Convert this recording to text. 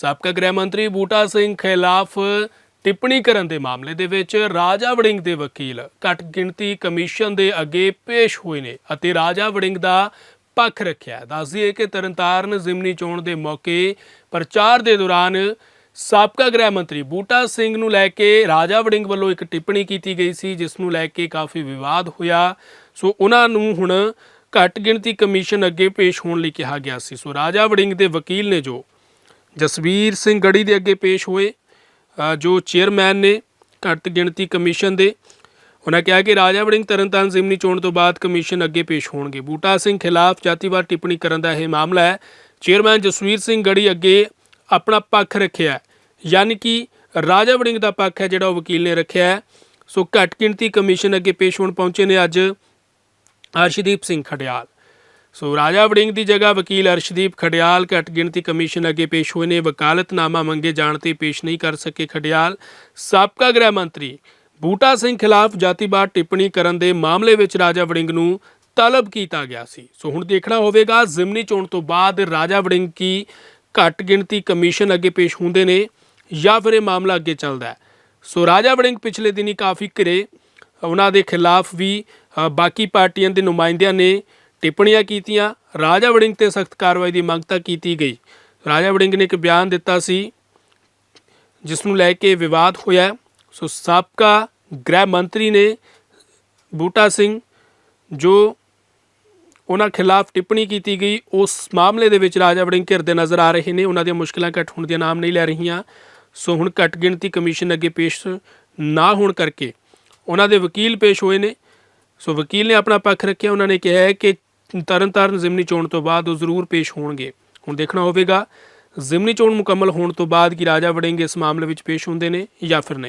ਸਾਬਕਾ ਗ੍ਰਹਿ ਮੰਤਰੀ ਬੂਟਾ ਸਿੰਘ ਖਿਲਾਫ ਟਿੱਪਣੀ ਕਰਨ ਦੇ ਮਾਮਲੇ ਦੇ ਵਿੱਚ ਰਾਜਾ ਵੜਿੰਗ ਦੇ ਵਕੀਲ ਘੱਟ ਗਿਣਤੀ ਕਮਿਸ਼ਨ ਦੇ ਅੱਗੇ ਪੇਸ਼ ਹੋਏ ਨੇ ਅਤੇ ਰਾਜਾ ਵੜਿੰਗ ਦਾ ਪੱਖ ਰੱਖਿਆ ਦੱਸਦੀ ਹੈ ਕਿ ਤਰਨਤਾਰਨ ਜ਼ਿਮਨੀ ਚੋਣ ਦੇ ਮੌਕੇ ਪ੍ਰਚਾਰ ਦੇ ਦੌਰਾਨ ਸਾਬਕਾ ਗ੍ਰਹਿ ਮੰਤਰੀ ਬੂਟਾ ਸਿੰਘ ਨੂੰ ਲੈ ਕੇ ਰਾਜਾ ਵੜਿੰਗ ਵੱਲੋਂ ਇੱਕ ਟਿੱਪਣੀ ਕੀਤੀ ਗਈ ਸੀ, ਜਿਸ ਨੂੰ ਲੈ ਕੇ ਕਾਫੀ ਵਿਵਾਦ ਹੋਇਆ। ਸੋ ਉਹਨਾਂ ਨੂੰ ਹੁਣ ਘੱਟ ਗਿਣਤੀ ਕਮਿਸ਼ਨ ਅੱਗੇ ਪੇਸ਼ ਹੋਣ ਲਈ ਕਿਹਾ ਗਿਆ ਸੀ। ਸੋ ਰਾਜਾ ਵੜਿੰਗ ਦੇ ਵਕੀਲ ਨੇ ਜੋ ਜਸਵੀਰ ਸਿੰਘ ਗੜੀ ਦੇ ਅੱਗੇ ਪੇਸ਼ ਹੋਏ ਜੋ ਚੇਅਰਮੈਨ ਨੇ ਘੱਟ ਗਿਣਤੀ ਕਮਿਸ਼ਨ ਦੇ। ਉਹਨਾਂ ਕਿਹਾ ਕਿ ਰਾਜਾ ਵੜਿੰਗ ਤਰਨਤਾਰਨ ਜ਼ਿਮਨੀ ਚੋਣ ਤੋਂ ਬਾਅਦ ਕਮਿਸ਼ਨ ਅੱਗੇ ਪੇਸ਼ ਹੋਣਗੇ। ਬੂਟਾ ਸਿੰਘ ਖਿਲਾਫ ਜਾਤੀਵਾਦ ਟਿੱਪਣੀ ਕਰਨ ਦਾ ਇਹ ਮਾਮਲਾ ਹੈ। ਚੇਅਰਮੈਨ ਜਸਵੀਰ ਸਿੰਘ ਗੜੀ ਅੱਗੇ ਆਪਣਾ ਪੱਖ ਰੱਖਿਆ ਯਾਨੀ ਕਿ ਰਾਜਾ ਵੜਿੰਗ ਦਾ ਪੱਖ ਹੈ ਜਿਹੜਾ ਉਹ ਵਕੀਲ ਨੇ ਰੱਖਿਆ ਹੈ। ਸੋ ਘੱਟ ਗਿਣਤੀ ਕਮਿਸ਼ਨ ਅੱਗੇ ਪੇਸ਼ ਹੋਣ ਪਹੁੰਚੇ ਨੇ ਅੱਜ ਅਰਸ਼ਦੀਪ ਸਿੰਘ ਖੜਿਆਲ ਸੋ ਰਾਜਾ ਵੜਿੰਗ ਦੀ ਜਗ੍ਹਾ ਵਕੀਲ ਅਰਸ਼ਦੀਪ ਖਡਿਆਲ ਘੱਟ ਗਿਣਤੀ ਕਮਿਸ਼ਨ ਅੱਗੇ ਪੇਸ਼ ਹੋਏ ਨੇ। ਵਕਾਲਤਨਾਮਾ ਮੰਗੇ ਜਾਣ ਤੇ ਪੇਸ਼ ਨਹੀਂ ਕਰ ਸਕੇ ਖਡਿਆਲ। ਸਾਬਕਾ ਗ੍ਰਹਿ ਮੰਤਰੀ ਬੂਟਾ ਸਿੰਘ ਖਿਲਾਫ ਜਾਤੀਵਾਦ ਟਿੱਪਣੀ ਕਰਨ ਦੇ ਮਾਮਲੇ ਵਿੱਚ ਰਾਜਾ ਵੜਿੰਗ ਨੂੰ ਤਲਬ ਕੀਤਾ ਗਿਆ ਸੀ। ਸੋ ਹੁਣ ਦੇਖਣਾ ਹੋਵੇਗਾ, ਜ਼ਿਮਨੀ ਚੋਣ ਤੋਂ ਬਾਅਦ ਰਾਜਾ ਵੜਿੰਗ ਕੀ ਘੱਟ ਗਿਣਤੀ ਕਮਿਸ਼ਨ ਅੱਗੇ ਪੇਸ਼ ਹੁੰਦੇ ਨੇ ਜਾਂ ਫਿਰ ਇਹ ਮਾਮਲਾ ਅੱਗੇ ਚੱਲਦਾ ਸੋ ਰਾਜਾ ਵੜਿੰਗ ਪਿਛਲੇ ਦਿਨੀ ਕਾਫੀ ਘਿਰੇ, ਉਹਨਾਂ ਦੇ ਖਿਲਾਫ ਵੀ ਬਾਕੀ ਪਾਰਟੀਆਂ ਦੇ ਨੁਮਾਇੰਦਿਆਂ ਨੇ ਟਿੱਪਣੀਆਂ ਕੀਤੀਆਂ। ਰਾਜਾ ਵੜਿੰਗ ਤੇ ਸਖਤ ਕਾਰਵਾਈ ਦੀ ਮੰਗ ਤਾਂ ਕੀਤੀ ਗਈ। ਰਾਜਾ ਵੜਿੰਗ ਨੇ ਇੱਕ ਬਿਆਨ ਦਿੱਤਾ ਸੀ, ਜਿਸ ਨੂੰ ਲੈ ਕੇ ਵਿਵਾਦ ਹੋਇਆ। ਸੋ ਸਾਬਕਾ ਗ੍ਰਹਿ ਮੰਤਰੀ ਨੇ ਬੂਟਾ ਸਿੰਘ, ਜੋ ਉਹਨਾਂ ਖਿਲਾਫ ਟਿੱਪਣੀ ਕੀਤੀ ਗਈ, ਉਸ ਮਾਮਲੇ ਦੇ ਵਿੱਚ ਰਾਜਾ ਵੜਿੰਗ ਘਿਰਦੇ ਨਜ਼ਰ ਆ ਰਹੇ ਨੇ। ਉਹਨਾਂ ਦੀਆਂ ਮੁਸ਼ਕਲਾਂ ਘੱਟ ਹੋਣ ਦੀਆਂ ਨਾਮ ਨਹੀਂ ਲੈ ਰਹੀਆਂ। ਸੋ ਹੁਣ ਘੱਟ ਗਿਣਤੀ ਕਮਿਸ਼ਨ ਅੱਗੇ ਪੇਸ਼ ਨਾ ਹੋਣ ਕਰਕੇ ਉਹਨਾਂ ਦੇ ਵਕੀਲ ਪੇਸ਼ ਹੋਏ ਨੇ। ਸੋ ਵਕੀਲ ਨੇ ਆਪਣਾ ਪੱਖ ਰੱਖਿਆ। ਉਹਨਾਂ ਨੇ ਕਿਹਾ ਹੈ ਕਿ ਤਰਨਤਾਰਨ ਜ਼ਿਮਨੀ ਚੋਣ ਤੋਂ ਬਾਅਦ ਉਹ ਜ਼ਰੂਰ ਪੇਸ਼ ਹੋਣਗੇ। ਹੁਣ ਦੇਖਣਾ ਹੋਵੇਗਾ, ਜ਼ਿਮਨੀ ਚੋਣ ਮੁਕੰਮਲ ਹੋਣ ਤੋਂ ਬਾਅਦ ਕਿ ਰਾਜਾ ਵੜਿੰਗ ਇਸ ਮਾਮਲੇ ਵਿੱਚ ਪੇਸ਼ ਹੁੰਦੇ ਨੇ ਜਾਂ ਫਿਰ ਨਹੀਂ।